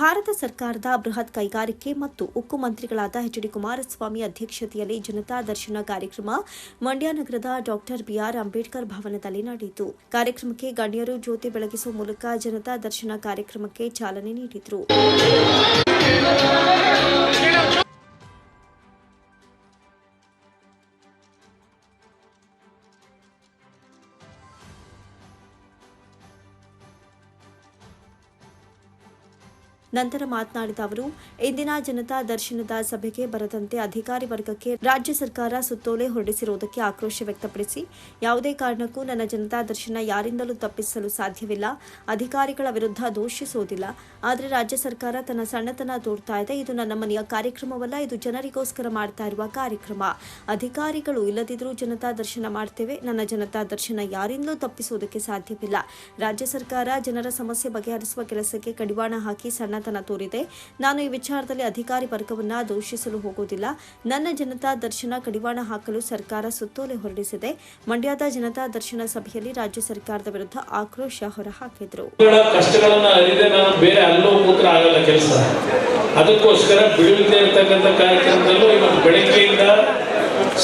ಭಾರತ ಸರ್ಕಾರದ ಬೃಹತ್ ಕೈಗಾರಿಕೆ ಮತ್ತು ಉಕ್ಕು ಮಂತ್ರಿಗಳಾದ ಎಚ್ ಡಿ ಕುಮಾರಸ್ವಾಮಿ ಅಧ್ಯಕ್ಷತೆಯಲ್ಲಿ ಜನತಾ ದರ್ಶನ ಕಾರ್ಯಕ್ರಮ ಮಂಡ್ಯ ನಗರದ ಡಾಕ್ಟರ್ ಬಿಆರ್ ಅಂಬೇಡ್ಕರ್ ಭವನದಲ್ಲಿ ನಡೆಯಿತು. ಕಾರ್ಯಕ್ರಮಕ್ಕೆ ಗಣ್ಯರು ಜ್ಯೋತಿ ಬೆಳಗಿಸುವ ಮೂಲಕ ಜನತಾ ದರ್ಶನ ಕಾರ್ಯಕ್ರಮಕ್ಕೆ ಚಾಲನೆ ನೀಡಿದರು. ನಂತರ ಮಾತನಾಡಿದ ಅವರು, ಇಂದಿನ ಜನತಾ ದರ್ಶನದ ಸಭೆಗೆ ಬರದಂತೆ ಅಧಿಕಾರಿ ವರ್ಗಕ್ಕೆ ರಾಜ್ಯ ಸರ್ಕಾರ ಸುತ್ತೋಲೆ ಹೊರಡಿಸಿರುವುದಕ್ಕೆ ಆಕ್ರೋಶ ವ್ಯಕ್ತಪಡಿಸಿ, ಯಾವುದೇ ಕಾರಣಕ್ಕೂ ನನ್ನ ಜನತಾ ದರ್ಶನ ಯಾರಿಂದಲೂ ತಪ್ಪಿಸಲು ಸಾಧ್ಯವಿಲ್ಲ. ಅಧಿಕಾರಿಗಳ ವಿರುದ್ಧ ದೂಷಿಸುವುದಿಲ್ಲ. ಆದರೆ ರಾಜ್ಯ ಸರ್ಕಾರ ತನ್ನ ಸಣ್ಣತನ ತೋರ್ತಾ ಇದೆ. ಇದು ನನ್ನ ಮನೆಯ ಕಾರ್ಯಕ್ರಮವಲ್ಲ. ಇದು ಜನರಿಗೋಸ್ಕರ ಮಾಡ್ತಾ ಇರುವ ಕಾರ್ಯಕ್ರಮ. ಅಧಿಕಾರಿಗಳು ಇಲ್ಲದಿದ್ರೂ ಜನತಾ ದರ್ಶನ ಮಾಡ್ತೇವೆ. ನನ್ನ ಜನತಾ ದರ್ಶನ ಯಾರಿಂದಲೂ ತಪ್ಪಿಸುವುದಕ್ಕೆ ಸಾಧ್ಯವಿಲ್ಲ. ರಾಜ್ಯ ಸರ್ಕಾರ ಜನರ ಸಮಸ್ಯೆ ಬಗೆಹರಿಸುವ ಕೆಲಸಕ್ಕೆ ಕಡಿವಾಣ ಹಾಕಿ ಸಣ್ಣತನ ತೋರಿದೆ. ನಾನು ಈ ವಿಚಾರದಲ್ಲಿ ಅಧಿಕಾರಿ ವರ್ಗವನ್ನ ದೂಷಿಸಲು ಹೋಗುವುದಿಲ್ಲ. ನನ್ನ ಜನತಾ ದರ್ಶನ ಕಡಿವಾಣ ಹಾಕಲು ಸರ್ಕಾರ ಸುತ್ತೋಲೆ ಹೊರಡಿಸಿದೆ. ಮಂಡ್ಯದ ಜನತಾ ದರ್ಶನ ಸಭೆಯಲ್ಲಿ ರಾಜ್ಯ ಸರ್ಕಾರದ ವಿರುದ್ಧ ಆಕ್ರೋಶ ಹೊರಹಾಕಿದ್ರು. ಅದಕ್ಕೋಸ್ಕರ ಬೀಳುತ್ತೆ ಇರ್ತಕ್ಕಂಥ ಕಾರ್ಯಕ್ರಮದಲ್ಲೂ ಇವತ್ತು ಬೆಳಗ್ಗೆಯಿಂದ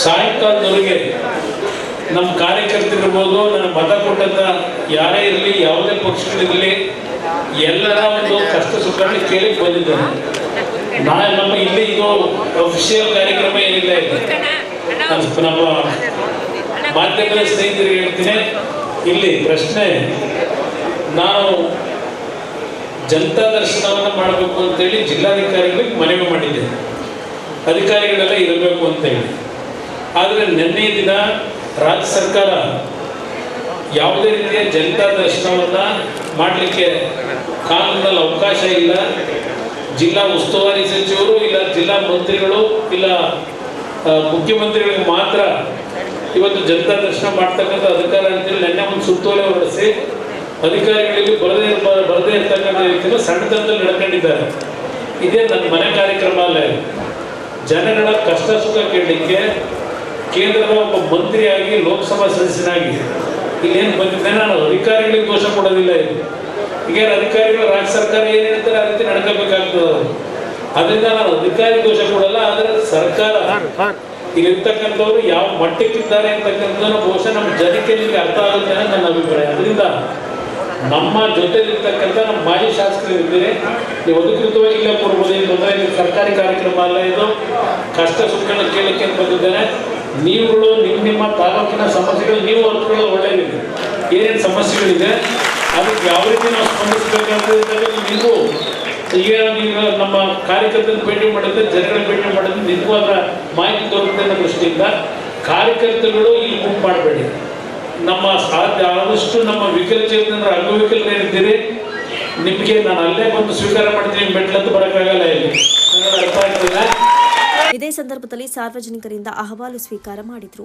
ಸಾಯಂಕಾಲದವರೆಗೆ ನಮ್ಮ ಕಾರ್ಯಕರ್ತರಿರ್ಬೋದು, ನನ್ನ ಮತ ಕೊಟ್ಟಂತ ಯಾರೇ ಇರಲಿ, ಯಾವುದೇ ಪಕ್ಷಗಳಿರಲಿ ಎಲ್ಲರ ಒಂದು ಕಷ್ಟ ಸುಖಗಳನ್ನ ಕೇಳಿ ಬಂದಿದ್ದೇನೆ ನಾಳೆ ನಮ್ಮ ಇಲ್ಲಿ ಇದು ಅಫಿಷಿಯಲ್ ಕಾರ್ಯಕ್ರಮ ಏನಿಲ್ಲ ಇದೆ ನಮ್ಮ- ಮಾಧ್ಯಮದ ಸ್ನೇಹಿತರಿಗೆ ಹೇಳ್ತೀನಿ. ಇಲ್ಲಿ ಪ್ರಶ್ನೆ ನಾವು ಜನತಾ ದರ್ಶನವನ್ನು ಮಾಡಬೇಕು ಅಂತೇಳಿ ಜಿಲ್ಲಾಧಿಕಾರಿಗಳಿಗೆ ಮನವಿ ಮಾಡಿದ್ದೆ. ಅಧಿಕಾರಿಗಳೆಲ್ಲ ಇರಬೇಕು ಅಂತೇಳಿ. ಆದರೆ ನಿನ್ನೆ ದಿನ ರಾಜ್ಯ ಸರ್ಕಾರ ಯಾವುದೇ ರೀತಿಯ ಜನತಾ ದರ್ಶನವನ್ನು ಮಾಡಲಿಕ್ಕೆ ಕಾನೂನಲ್ಲಿ ಅವಕಾಶ ಇಲ್ಲ. ಜಿಲ್ಲಾ ಉಸ್ತುವಾರಿ ಸಚಿವರು ಇಲ್ಲ, ಜಿಲ್ಲಾ ಮಂತ್ರಿಗಳು ಇಲ್ಲ ಮುಖ್ಯಮಂತ್ರಿಗಳಿಗೆ ಮಾತ್ರ ಇವತ್ತು ಜನತಾ ದರ್ಶನ ಮಾಡ್ತಕ್ಕಂಥ ಅಧಿಕಾರ ಅಂತೇಳಿ ನೆನ್ನೆ ಒಂದು ಸುತ್ತೋಲೆ ಹೊರಡಿಸಿ ಅಧಿಕಾರಿಗಳಿಗೆ ಬರದೇ ಬರದೇ ಇರ್ತಕ್ಕಂಥ ರೀತಿಯಲ್ಲಿ ಸಣ್ಣದಲ್ಲಿ ನಡ್ಕೊಂಡಿದ್ದಾರೆ. ಇದೇ ನನ್ನ ಮನೆ ಕಾರ್ಯಕ್ರಮ ಅಲ್ಲ ಜನಗಳ ಕಷ್ಟ ಸುಖ ಕೇಳಲಿಕ್ಕೆ ಕೇಂದ್ರದ ಒಬ್ಬ ಮಂತ್ರಿಯಾಗಿ ಲೋಕಸಭಾ ಸದಸ್ಯನಾಗಿ ಇಲ್ಲೇನು ಬಂದಿದ್ದೆ ನಾನು ಅಧಿಕಾರಿಗಳಿಗೆ ದೋಷ ಕೊಡೋದಿಲ್ಲ ಇದು. ಈಗ ಅಧಿಕಾರಿಗಳು ರಾಜ್ಯ ಸರ್ಕಾರ ಏನು ಹೇಳ್ತಾರೆ ಆ ರೀತಿ ನಡ್ಕೋಬೇಕಾಗ್ತದೆ. ಅದರಿಂದ ನಾನು ಅಧಿಕಾರಿ ದೋಷ ಕೊಡಲ್ಲ, ಆದರೆ ಸರ್ಕಾರ ಇಲ್ಲಿರ್ತಕ್ಕಂಥವ್ರು ಯಾವ ಮಟ್ಟಕ್ಕಿದ್ದಾರೆ ಅಂತಕ್ಕಂಥದ್ದನ್ನು ಬಹುಶಃ ನಮ್ಮ ಜನಕ್ಕೆ ನಿಮಗೆ ಅರ್ಥ ಆಗುತ್ತೆ ಅನ್ನೋದು ನನ್ನ ಅಭಿಪ್ರಾಯ. ಅದರಿಂದ ನಮ್ಮ ಜೊತೆಲಿರ್ತಕ್ಕಂಥ ನಮ್ಮ ಮಾಜಿ ಶಾಸಕರು ಇದ್ದೀರಿ ನೀವು ಅಧಿಕೃತವಾಗಿ ಇಲ್ಲೇ ಕೊಡ್ಬೋದು, ಏನು ತೊಂದರೆ ಇದು ಸರ್ಕಾರಿ ಕಾರ್ಯಕ್ರಮ ಅಲ್ಲ ಇದು. ಕಷ್ಟ ಸುಖನ ಕೇಳಕ್ಕೆ ಅಂತ ಬಂದಿದ್ದೇನೆ. ನೀವುಗಳು ನಿಮ್ಮ ನಿಮ್ಮ ತಾಲೂಕಿನ ಸಮಸ್ಯೆಗಳು, ನೀವು ಅರ್ಥಗಳು ಏನೇನು ಸಮಸ್ಯೆಗಳಿದೆ, ಅದಕ್ಕೆ ಯಾವ ರೀತಿ ನಾವು ಸ್ಪಂದಿಸಬೇಕಾಗ್ತದೆ ನೀವು ಈಗ ನಮ್ಮ ಕಾರ್ಯಕರ್ತನ ಭೇಟಿ ಮಾಡಿದ್ರೆ ಜನಗಳ ಭೇಟಿ ಮಾಡಿದ್ರೆ ನಿಜವಾದ ಮಾಹಿತಿ ದೊರಕುತ್ತೆ ಅನ್ನೋ ದೃಷ್ಟಿಯಿಂದ ಕಾರ್ಯಕರ್ತರುಗಳು ಇಲ್ಲಿ ಗುಂಪು ಮಾಡಬೇಡಿ. ನಮ್ಮ ಸಾಧ್ಯ ಆದಷ್ಟು ನಮ್ಮ ವಿಕಲಚೇತನರ ಅಂಗವಿಕಲರಿದ್ದೀರಿ ನಿಮಗೆ ನಾನು ಅಲ್ಲೇ ಬಂದು ಸ್ವೀಕಾರ ಮಾಡ್ತೀನಿ ಮೆಟ್ಲಂತ ಬರೋಕ್ಕಾಗಲ್ಲ ಇಲ್ಲಿ. ಅರ್ಥ ಆಗ್ತದೆ ಇದೇ ಸಂದರ್ಭದಲ್ಲಿ ಸಾರ್ವಜನಿಕರಿಂದ ಅಹವಾಲು ಸ್ವೀಕಾರ ಮಾಡಿದರು.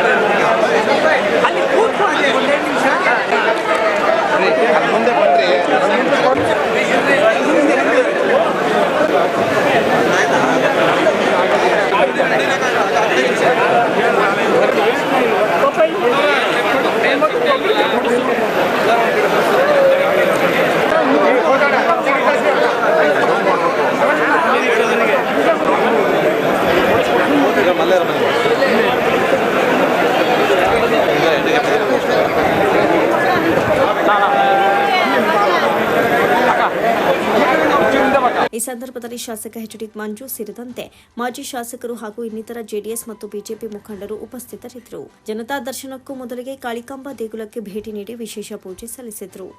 ಸಂದರ್ಭದಲ್ಲಿ ಶಾಸಕ ಎಚ್ ಡಿ ಮಂಜು ಸೇರಿದಂತೆ ಮಾಜಿ ಶಾಸಕರು ಹಾಗೂ ಇನ್ನಿತರ ಜೆಡಿಎಸ್ ಮತ್ತು ಬಿಜೆಪಿ ಮುಖಂಡರು ಉಪಸ್ಥಿತರಿದ್ದರು. ಜನತಾ ದರ್ಶನಕ್ಕೂ ಮೊದಲಿಗೆ ಕಾಳಿಕಾಂಬ ದೇಗುಲಕ್ಕೆ ಭೇಟಿ ನೀಡಿ ವಿಶೇಷ ಪೂಜೆ ಸಲ್ಲಿಸಿದರು.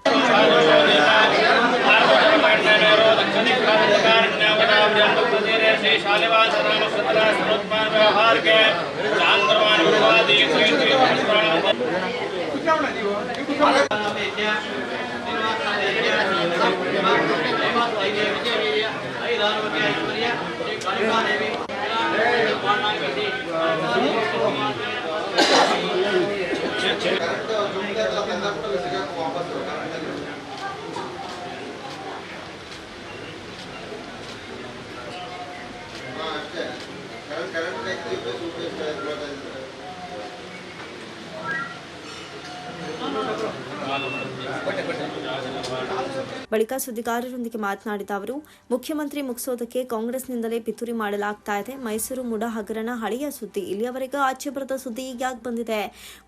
ಬಳಿಕ ಸುದ್ದಿಗಾರರೊಂದಿಗೆ ಮಾತನಾಡಿದ ಅವರು, ಮುಖ್ಯಮಂತ್ರಿ ಮುಗಿಸೋದಕ್ಕೆ ಕಾಂಗ್ರೆಸ್ನಿಂದಲೇ ಪಿತೂರಿ ಮಾಡಲಾಗ್ತಾ ಇದೆ. ಮೈಸೂರು ಮುಡ ಹಗರಣ ಹಳೆಯ ಸುದ್ದಿ. ಇಲ್ಲಿಯವರೆಗೂ ಆಚೆ ಬರದ ಸುದ್ದಿ ಈಗ ಯಾಕೆ ಬಂದಿದೆ?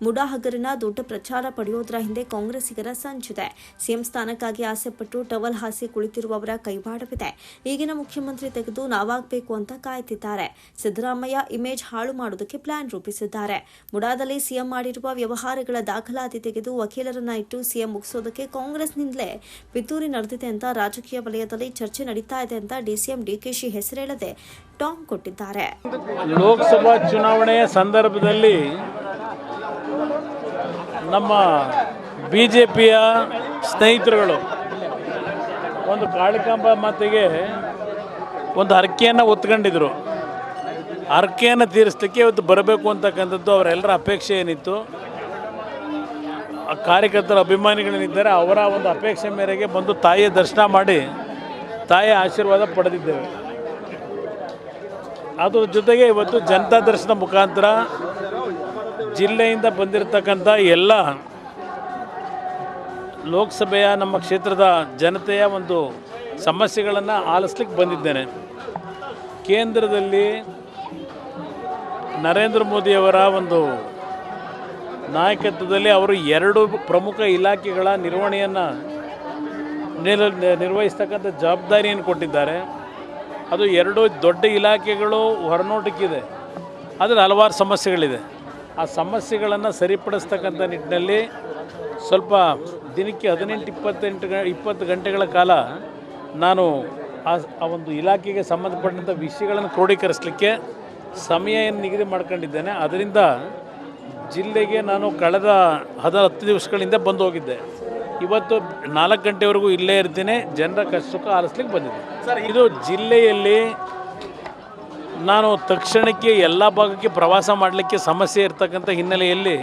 ಮುಡ ಹಗರಣ ದೊಡ್ಡ ಪ್ರಚಾರ ಪಡೆಯೋದ್ರ ಹಿಂದೆ ಕಾಂಗ್ರೆಸ್ಸಿಗರ ಸಂಚಿದೆ. ಸಿಎಂ ಸ್ಥಾನಕ್ಕಾಗಿ ಆಸೆಪಟ್ಟು ಟವಲ್ ಹಾಸಿ ಕುಳಿತಿರುವವರ ಕೈವಾಡವಿದೆ. ಈಗಿನ ಮುಖ್ಯಮಂತ್ರಿ ತೆಗೆದು ನಾವಾಗಬೇಕು ಅಂತ ಕಾಯ್ತಿದ್ದಾರೆ. ಸಿದ್ದರಾಮಯ್ಯ ಇಮೇಜ್ ಹಾಳು ಮಾಡೋದಕ್ಕೆ ಪ್ಲಾನ್ ರೂಪಿಸಿದ್ದಾರೆ. ಮುಡಾದಲ್ಲಿ ಸಿಎಂ ಮಾಡಿರುವ ವ್ಯವಹಾರಗಳ ದಾಖಲಾತಿ ತೆಗೆದು ವಕೀಲರನ್ನ ಇಟ್ಟು ಸಿಎಂ ಮುಗಿಸೋದಕ್ಕೆ ಕಾಂಗ್ರೆಸ್ನಿಂದಲೇ ಪಿತೂರಿ ನಡೆದಿದೆ ಅಂತ ರಾಜಕೀಯ ವಲಯದಲ್ಲಿ ಚರ್ಚೆ ನಡೀತಾ ಇದೆ ಅಂತ ಡಿಸಿಎಂ ಡಿಕೆಶಿ ಹೆಸರೇಳದೆ ಟಾಂಗ್ ಕೊಟ್ಟಿದ್ದಾರೆ. ಲೋಕಸಭಾ ಚುನಾವಣೆಯ ಸಂದರ್ಭದಲ್ಲಿ ನಮ್ಮ ಬಿಜೆಪಿಯ ಸ್ನೇಹಿತರುಗಳು ಒಂದು ಕಾಳಿಕಾಂಬ ಮಾತಿಗೆ ಒಂದು ಹರಕೆಯನ್ನು ಒತ್ಕೊಂಡಿದ್ರು ಹರಕೆಯನ್ನು ತೀರಿಸಲಿಕ್ಕೆ ಇವತ್ತು ಬರಬೇಕು ಅಂತಕ್ಕಂಥದ್ದು ಅವರೆಲ್ಲರ ಅಪೇಕ್ಷೆ ಏನಿತ್ತು? ಕಾರ್ಯಕರ್ತರ ಅಭಿಮಾನಿಗಳೇನಿದ್ದಾರೆ, ಅವರ ಒಂದು ಅಪೇಕ್ಷೆ ಮೇರೆಗೆ ಬಂದು ತಾಯಿಯ ದರ್ಶನ ಮಾಡಿ ತಾಯಿಯ ಆಶೀರ್ವಾದ ಪಡೆದಿದ್ದೇವೆ. ಅದರ ಜೊತೆಗೆ ಇವತ್ತು ಜನತಾ ದರ್ಶನ ಮುಖಾಂತರ ಜಿಲ್ಲೆಯಿಂದ ಬಂದಿರತಕ್ಕಂಥ ಎಲ್ಲ ಲೋಕಸಭೆಯ ನಮ್ಮ ಕ್ಷೇತ್ರದ ಜನತೆಯ ಒಂದು ಸಮಸ್ಯೆಗಳನ್ನು ಆಲಿಸ್ಲಿಕ್ಕೆ ಬಂದಿದ್ದೇನೆ. ಕೇಂದ್ರದಲ್ಲಿ ನರೇಂದ್ರ ಮೋದಿಯವರ ಒಂದು ನಾಯಕತ್ವದಲ್ಲಿ ಅವರು ಎರಡು ಪ್ರಮುಖ ಇಲಾಖೆಗಳ ನಿರ್ವಹಣೆಯನ್ನು ನಿರ್ ನಿರ್ವಹಿಸ್ತಕ್ಕಂಥ ಜವಾಬ್ದಾರಿಯನ್ನು ಕೊಟ್ಟಿದ್ದಾರೆ. ಅದು ಎರಡು ದೊಡ್ಡ ಇಲಾಖೆಗಳು ಹೊರನೋಟಕ್ಕಿದೆ. ಆದರೆ ಹಲವಾರು ಸಮಸ್ಯೆಗಳಿದೆ. ಆ ಸಮಸ್ಯೆಗಳನ್ನು ಸರಿಪಡಿಸ್ತಕ್ಕಂಥ ನಿಟ್ಟಿನಲ್ಲಿ ಸ್ವಲ್ಪ ದಿನಕ್ಕೆ ಹದಿನೆಂಟು, ಇಪ್ಪತ್ತೆಂಟು ಗ, ಇಪ್ಪತ್ತು ಗಂಟೆಗಳ ಕಾಲ ನಾನು ಆ ಒಂದು ಇಲಾಖೆಗೆ ಸಂಬಂಧಪಟ್ಟಂಥ ವಿಷಯಗಳನ್ನು ಕ್ರೋಢೀಕರಿಸಲಿಕ್ಕೆ ಸಮಯ ನಿಗದಿ ಮಾಡ್ಕೊಂಡಿದ್ದೇನೆ. ಅದರಿಂದ ಜಿಲ್ಲೆಗೆ ನಾನು ಕಳೆದ ಹದ ಹತ್ತು ದಿವಸಗಳಿಂದ ಬಂದು ಹೋಗಿದ್ದೆ. ಇವತ್ತು ನಾಲ್ಕು ಗಂಟೆವರೆಗೂ ಇಲ್ಲೇ ಇರ್ತೀನಿ ಜನರ ಕಷ್ಟ ಸುಖ ಆಲಿಸ್ಲಿಕ್ಕೆ ಸರ್ ಇದು ಜಿಲ್ಲೆಯಲ್ಲಿ ನಾನು ತಕ್ಷಣಕ್ಕೆ ಎಲ್ಲ ಭಾಗಕ್ಕೆ ಪ್ರವಾಸ ಮಾಡಲಿಕ್ಕೆ ಸಮಸ್ಯೆ ಇರ್ತಕ್ಕಂಥ ಹಿನ್ನೆಲೆಯಲ್ಲಿ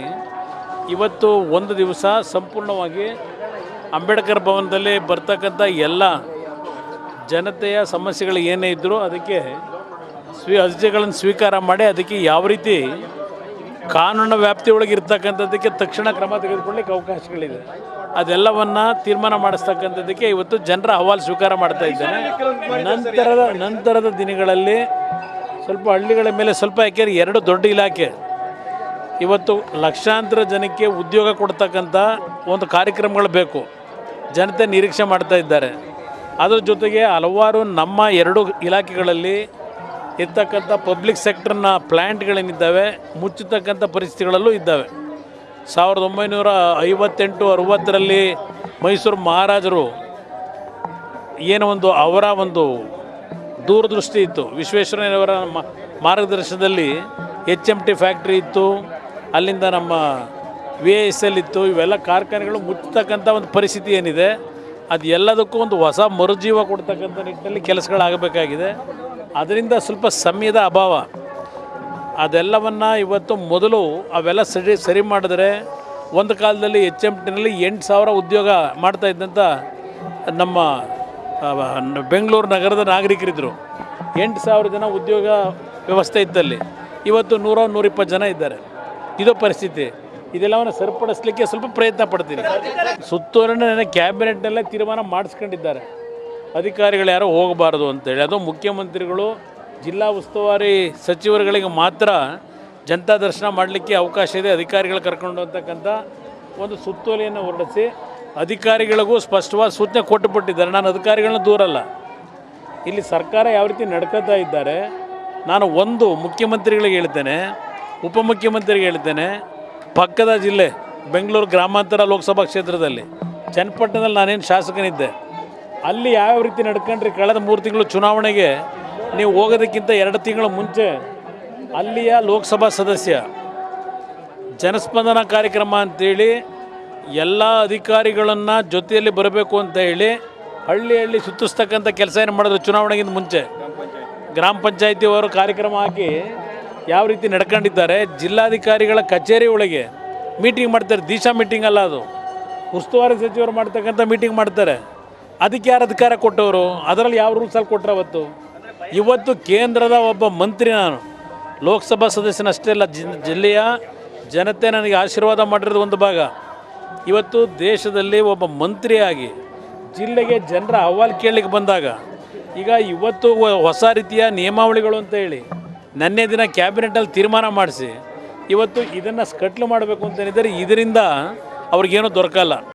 ಇವತ್ತು ಒಂದು ದಿವಸ ಸಂಪೂರ್ಣವಾಗಿ ಅಂಬೇಡ್ಕರ್ ಭವನದಲ್ಲಿ ಬರ್ತಕ್ಕಂಥ ಎಲ್ಲ ಜನತೆಯ ಸಮಸ್ಯೆಗಳು ಏನೇ ಇದ್ದರೂ ಅದಕ್ಕೆ ಸ್ವೀ ಅರ್ಜಿಗಳನ್ನು ಸ್ವೀಕಾರ ಮಾಡಿ ಅದಕ್ಕೆ ಯಾವ ರೀತಿ ಕಾನೂನು ವ್ಯಾಪ್ತಿಯೊಳಗೆ ಇರ್ತಕ್ಕಂಥದ್ದಕ್ಕೆ ತಕ್ಷಣ ಕ್ರಮ ತೆಗೆದುಕೊಳ್ಳಿಕ್ಕೆ ಅವಕಾಶಗಳಿದೆ. ಅದೆಲ್ಲವನ್ನು ತೀರ್ಮಾನ ಮಾಡಿಸ್ತಕ್ಕಂಥದ್ದಕ್ಕೆ ಇವತ್ತು ಜನರ ಅಹವಾಲು ಸ್ವೀಕಾರ ಮಾಡ್ತಾ ಇದ್ದೇನೆ. ನಂತರದ ನಂತರದ ದಿನಗಳಲ್ಲಿ ಸ್ವಲ್ಪ ಹಳ್ಳಿಗಳ ಮೇಲೆ ಸ್ವಲ್ಪ ಯಾಕೆಂದರೆ ಎರಡು ದೊಡ್ಡ ಇಲಾಖೆ. ಇವತ್ತು ಲಕ್ಷಾಂತರ ಜನಕ್ಕೆ ಉದ್ಯೋಗ ಕೊಡ್ತಕ್ಕಂಥ ಒಂದು ಕಾರ್ಯಕ್ರಮಗಳು ಬೇಕು. ಜನತೆ ನಿರೀಕ್ಷೆ ಮಾಡ್ತಾ ಇದ್ದಾರೆ. ಅದರ ಜೊತೆಗೆ ಹಲವಾರು ನಮ್ಮ ಎರಡು ಇಲಾಖೆಗಳಲ್ಲಿ ಇರ್ತಕ್ಕಂಥ ಪಬ್ಲಿಕ್ ಸೆಕ್ಟರ್ನ ಪ್ಲ್ಯಾಂಟ್ಗಳೇನಿದ್ದಾವೆ ಮುಚ್ಚತಕ್ಕಂಥ ಪರಿಸ್ಥಿತಿಗಳಲ್ಲೂ ಇದ್ದಾವೆ. ಸಾವಿರದ ಒಂಬೈನೂರ ಐವತ್ತೆಂಟು ಅರುವತ್ತರಲ್ಲಿ ಮೈಸೂರು ಮಹಾರಾಜರು ಏನೋ ಒಂದು ಅವರ ಒಂದು ದೂರದೃಷ್ಟಿ ಇತ್ತು. ವಿಶ್ವೇಶ್ವರಯ್ಯನವರ ಮಾರ್ಗದರ್ಶನದಲ್ಲಿ ಎಚ್ ಎಂ ಟಿ ಫ್ಯಾಕ್ಟ್ರಿ ಇತ್ತು, ಅಲ್ಲಿಂದ ನಮ್ಮ ವಿ ಎಸ್ ಎಲ್ ಇತ್ತು, ಇವೆಲ್ಲ ಕಾರ್ಖಾನೆಗಳು ಮುಚ್ಚತಕ್ಕಂಥ ಒಂದು ಪರಿಸ್ಥಿತಿ ಏನಿದೆ ಅದು ಎಲ್ಲದಕ್ಕೂ ಒಂದು ಹೊಸ ಮರುಜೀವ ಕೊಡ್ತಕ್ಕಂಥ ನಿಟ್ಟಿನಲ್ಲಿ ಕೆಲಸಗಳಾಗಬೇಕಾಗಿದೆ. ಅದರಿಂದ ಸ್ವಲ್ಪ ಸಮಯದ ಅಭಾವ. ಅದೆಲ್ಲವನ್ನು ಇವತ್ತು ಮೊದಲು ಅವೆಲ್ಲ ಸರಿ ಸರಿ ಮಾಡಿದ್ರೆ ಒಂದು ಕಾಲದಲ್ಲಿ ಎಚ್ ಎಂ ಟಿನಲ್ಲಿ ಎಂಟು ಸಾವಿರ ಉದ್ಯೋಗ ಮಾಡ್ತಾ ಇದ್ದಂಥ ನಮ್ಮ ಬೆಂಗಳೂರು ನಗರದ ನಾಗರಿಕರಿದ್ದರು ಎಂಟು ಸಾವಿರ ಜನ ಉದ್ಯೋಗ ವ್ಯವಸ್ಥೆ ಇದ್ದಲ್ಲಿ. ಇವತ್ತು ನೂರ, ನೂರಿಪ್ಪತ್ತು ಜನ ಇದ್ದಾರೆ. ಇದು ಪರಿಸ್ಥಿತಿ. ಇದೆಲ್ಲವನ್ನು ಸರಿಪಡಿಸ್ಲಿಕ್ಕೆ ಸ್ವಲ್ಪ ಪ್ರಯತ್ನ ಪಡ್ತೀನಿ. ಸುತ್ತೂರಿನ ಕ್ಯಾಬಿನೆಟ್ನಲ್ಲೇ ತೀರ್ಮಾನ ಮಾಡಿಸ್ಕೊಂಡಿದ್ದಾರೆ. ಅಧಿಕಾರಿಗಳು ಯಾರೋ ಹೋಗಬಾರ್ದು ಅಂತೇಳಿ. ಅದು ಮುಖ್ಯಮಂತ್ರಿಗಳು, ಜಿಲ್ಲಾ ಉಸ್ತುವಾರಿ ಸಚಿವರುಗಳಿಗೆ ಮಾತ್ರ ಜನತಾ ದರ್ಶನ ಮಾಡಲಿಕ್ಕೆ ಅವಕಾಶ ಇದೆ. ಅಧಿಕಾರಿಗಳು ಕರ್ಕೊಂಡು ಅಂತಕ್ಕಂಥ ಒಂದು ಸುತ್ತೋಲೆಯನ್ನು ಹೊರಡಿಸಿ ಅಧಿಕಾರಿಗಳಿಗೂ ಸ್ಪಷ್ಟವಾದ ಸೂಚನೆ ಕೊಟ್ಟುಬಿಟ್ಟಿದ್ದಾರೆ. ನಾನು ಅಧಿಕಾರಿಗಳನ್ನ ದೂರಲ್ಲ ಇಲ್ಲಿ ಸರ್ಕಾರ ಯಾವ ರೀತಿ ನಡ್ಕೋತಾ ಇದ್ದಾರೆ, ನಾನು ಒಂದು ಮುಖ್ಯಮಂತ್ರಿಗಳಿಗೆ ಹೇಳ್ತೇನೆ, ಉಪಮುಖ್ಯಮಂತ್ರಿಗೆ ಹೇಳ್ತೇನೆ, ಪಕ್ಕದ ಜಿಲ್ಲೆ ಬೆಂಗಳೂರು ಗ್ರಾಮಾಂತರ ಲೋಕಸಭಾ ಕ್ಷೇತ್ರದಲ್ಲಿ, ಚನ್ನಪಟ್ಟಣದಲ್ಲಿ ನಾನೇನು ಶಾಸಕನಿದ್ದೆ ಅಲ್ಲಿ ಯಾವ ರೀತಿ ನಡ್ಕೊಂಡ್ರಿ? ಕಳೆದ ಮೂರು ತಿಂಗಳು ಚುನಾವಣೆಗೆ ನೀವು ಹೋಗೋದಕ್ಕಿಂತ ಎರಡು ತಿಂಗಳ ಮುಂಚೆ ಅಲ್ಲಿಯ ಲೋಕಸಭಾ ಸದಸ್ಯ, ಜನಸ್ಪಂದನ ಕಾರ್ಯಕ್ರಮ ಅಂತೇಳಿ ಎಲ್ಲ ಅಧಿಕಾರಿಗಳನ್ನು ಜೊತೆಯಲ್ಲಿ ಬರಬೇಕು ಅಂತ ಹೇಳಿ ಹಳ್ಳಿ ಹಳ್ಳಿ ಸುತ್ತಿಸ್ತಕ್ಕಂಥ ಕೆಲಸ ಏನು ಮಾಡಿದ್ರು ಚುನಾವಣೆಗಿಂತ ಮುಂಚೆ? ಗ್ರಾಮ ಪಂಚಾಯತಿಯವರು ಕಾರ್ಯಕ್ರಮ ಹಾಕಿ ಯಾವ ರೀತಿ ನಡ್ಕೊಂಡಿದ್ದಾರೆ? ಜಿಲ್ಲಾಧಿಕಾರಿಗಳ ಕಚೇರಿ ಒಳಗೆ ಮೀಟಿಂಗ್ ಮಾಡ್ತಾರೆ. ದಿಶಾ ಮೀಟಿಂಗ್ ಅಲ್ಲ ಅದು. ಉಸ್ತುವಾರಿ ಸಚಿವರು ಮಾಡ್ತಕ್ಕಂಥ ಮೀಟಿಂಗ್ ಮಾಡ್ತಾರೆ. ಅದಕ್ಕೆ ಯಾರು ಅಧಿಕಾರ ಕೊಟ್ಟವರು? ಅದರಲ್ಲಿ ಯಾವ ರೂಲ್ಸಲ್ಲಿ ಕೊಟ್ಟರೆ ಅವತ್ತು? ಇವತ್ತು ಕೇಂದ್ರದ ಒಬ್ಬ ಮಂತ್ರಿ ನಾನು. ಲೋಕಸಭಾ ಸದಸ್ಯನಷ್ಟೇ ಅಲ್ಲ, ಜಿ- ಜಿಲ್ಲೆಯ ಜನತೆ ನನಗೆ ಆಶೀರ್ವಾದ ಮಾಡಿರೋದು ಒಂದು ಭಾಗ. ಇವತ್ತು ದೇಶದಲ್ಲಿ ಒಬ್ಬ ಮಂತ್ರಿಯಾಗಿ ಜಿಲ್ಲೆಗೆ ಜನರ ಅಹವಾಲು ಕೇಳಲಿಕ್ಕೆ ಬಂದಾಗ, ಈಗ ಇವತ್ತು ಹೊಸ ರೀತಿಯ ನಿಯಮಾವಳಿಗಳು ಅಂತ ಹೇಳಿ, ನನ್ನೇ ದಿನ ಕ್ಯಾಬಿನೆಟಲ್ಲಿ ತೀರ್ಮಾನ ಮಾಡಿಸಿ, ಇವತ್ತು ಇದನ್ನು ಸ್ಕಟ್ಲು ಮಾಡಬೇಕು ಅಂತ ಹೇಳಿದರೆ ಇದರಿಂದ ಅವ್ರಿಗೇನು ದೊರಕಲ್ಲ.